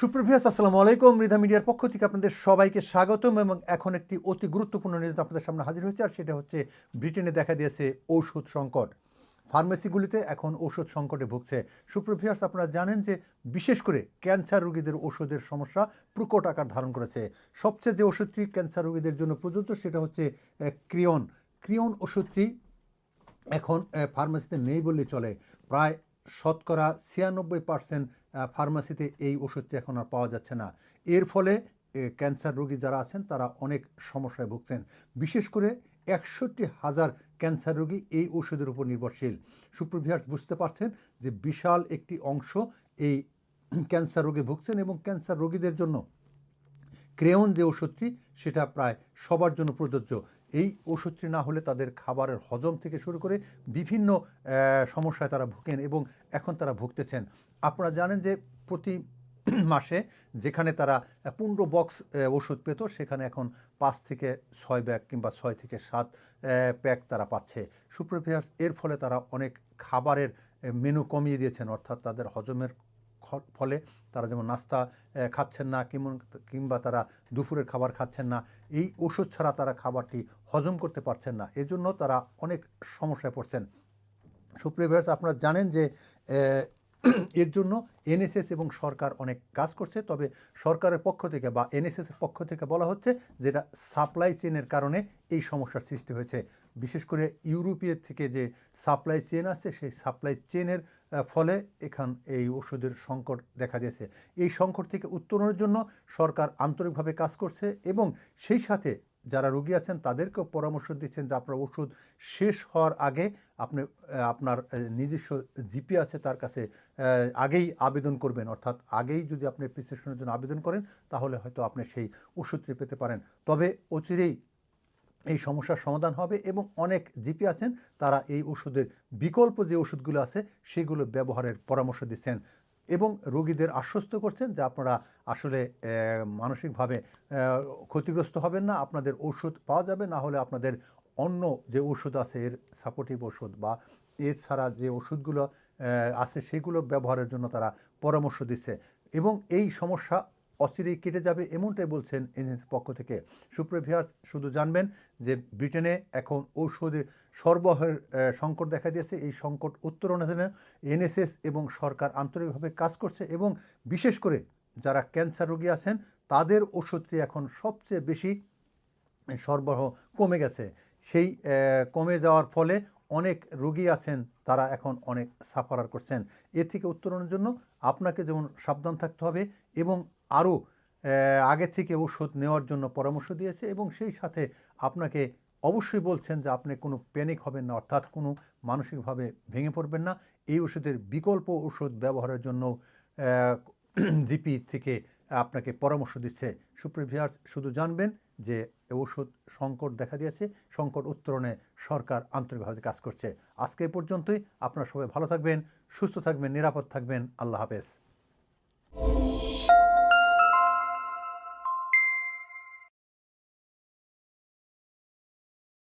সুপ্রভিয়াস, আসসালামু আলাইকুম। মৃধা মিডিয়ার পক্ষ থেকে আপনাদের সবাইকে স্বাগতম এবং এখন একটি অতি গুরুত্বপূর্ণ নিউজ আপনাদের সামনে হাজির হয়েছে, আর সেটা হচ্ছে ব্রিটেনে দেখা দিয়েছে ঔষধ সংকট। ফার্মেসিগুলিতে এখন ঔষধ সংকটে ভুগছে। সুপ্রভিয়াস, আপনারা জানেন যে বিশেষ করে ক্যান্সার রোগীদের ওষুধের সমস্যা প্রকট আকার ধারণ করেছে। সবচেয়ে যে ওষুধটি ক্যান্সার রোগীদের জন্য প্রযোজ্য সেটা হচ্ছে ক্রিয়ন। ক্রিয়ন ওষুধটি এখন ফার্মেসিতে নেই বললে চলে। প্রায় শতকরা ছিয়ানব্বই পার্সেন্ট ফার্মাসিতে এই ওষুধটি এখন আর পাওয়া যাচ্ছে না। এর ফলে ক্যান্সার রোগী যারা আছেন, তারা অনেক সমস্যায় ভুগছেন। বিশেষ করে একষট্টি হাজার ক্যান্সার রোগী এই ওষুধের উপর নির্ভরশীল। সুপ্রভিয়ার্স বুঝতে পারছেন যে বিশাল একটি অংশ এই ক্যান্সার রোগে ভুগছেন এবং ক্যান্সার রোগীদের জন্য ক্রেয়ন যে ওষুধটি, সেটা প্রায় সবার জন্য প্রযোজ্য। এই ওষুধটি না হলে তাদের খাবারের হজম থেকে শুরু করে বিভিন্ন সমস্যায় তারা ভুগেন এবং এখন তারা ভুগতেছেন। আপনারা জানেন যে প্রতি মাসে যেখানে তারা পনেরো বক্স ওষুধ পেত, সেখানে এখন পাঁচ থেকে ছয় ব্যাগ কিংবা ছয় থেকে সাত প্যাক তারা পাচ্ছে। সুপ্রভিয়ার্স এর ফলে তারা অনেক খাবারের মেনু কমিয়ে দিয়েছেন, অর্থাৎ তাদের হজমের ফলে তারা যেমন নাস্তা খাচ্ছেন না কিংবা তারা দুপুরের খাবার খাচ্ছেন না, এই ওষুধ ছাড়া তারা খাবারটি হজম করতে পারছেন না। এজন্য তারা অনেক সমস্যায় পড়ছেন। সুপ্রিয় ভিউয়ার্স, আপনারা জানেন যে এর জন্য এনএসএস এবং সরকার অনেক কাজ করছে, তবে সরকারের পক্ষ থেকে বা এনএসএস এর পক্ষ থেকে বলা হচ্ছে যেটা সাপ্লাই চেনের কারণে এই সমস্যার সৃষ্টি হয়েছে। বিশেষ করে ইউরোপীয় থেকে যে সাপ্লাই চেন আছে সেই সাপ্লাই চেনের ফলে এখান এই ওষুধের সংকট দেখা দিয়েছে। এই সংকট থেকে উত্তরণের জন্য সরকার আন্তরিকভাবে কাজ করছে এবং সেই সাথে যারা রোগী আছেন, তাদেরকেও পরামর্শ দিচ্ছেন যে আপনার ওষুধ শেষ হওয়ার আগে আপনি আপনার নিজস্ব জিপি আছে তার কাছে আগেই আবেদন করবেন। অর্থাৎ আগেই যদি আপনি প্রিসক্রিপশনের জন্য আবেদন করেন, তাহলে হয়তো আপনি সেই ওষুধটি পেতে পারেন। তবে অচিরেই এই সমস্যার সমাধান হবে এবং অনেক জিপি আছেন, তারা এই ওষুধের বিকল্প যে ওষুধগুলো আছে, সেগুলো ব্যবহারের পরামর্শ দিচ্ছেন। এবং রোগীদের আশ্বস্ত করছেন যে আপনারা আসলে মানসিকভাবে ক্ষতিগ্রস্ত হবেন না, আপনাদের ওষুধ পাওয়া যাবে, না হলে আপনাদের অন্য যে ওষুধ আছে, এর সাপোর্টিভ ওষুধ বা এছাড়া যে ওষুধগুলো আছে সেগুলো ব্যবহারের জন্য তারা পরামর্শ দিচ্ছে। এবং এই সমস্যা অচিরেই কেটে যাবে এমনটাই বলছেন এনএস পক্ষ থেকে। সুপ্রভিয়ার্স শুধু জানবেন যে ব্রিটেনে এখন ঔষধে সরবরাহের সংকট দেখা দিয়েছে। এই সংকট উত্তরণের জন্য এনএসএস এবং সরকার আন্তরিকভাবে কাজ করছে এবং বিশেষ করে যারা ক্যান্সার রোগী আছেন, তাদের ওষুধটি এখন সবচেয়ে বেশি সরবরাহ কমে গেছে। সেই কমে যাওয়ার ফলে অনেক রোগী আছেন, তারা এখন অনেক সাফারার করছেন। এ থেকে উত্তরণের জন্য আপনাকে যেমন সাবধান থাকতে হবে এবং আরও আগে থেকে ওষুধ নেওয়ার জন্য পরামর্শ দিয়েছে এবং সেই সাথে আপনাকে অবশ্যই বলছেন যে আপনি কোনো প্যানিক হবেন না, অর্থাৎ কোনো মানসিকভাবে ভেঙে পড়বেন না। এই ওষুধের বিকল্প ওষুধ ব্যবহারের জন্য জিপি থেকে আপনাকে পরামর্শ দিচ্ছে সুপ্রিভিয়ার্স শুধু জানবেন যে ওষুধ সংকট দেখা দিয়েছে, সংকট উত্তরণে সরকার আন্তরিকভাবে কাজ করছে। আজকে পর্যন্তই। আপনারা সবাই ভালো থাকবেন, সুস্থ থাকবেন, নিরাপদ থাকবেন। আল্লাহ হাফেজ।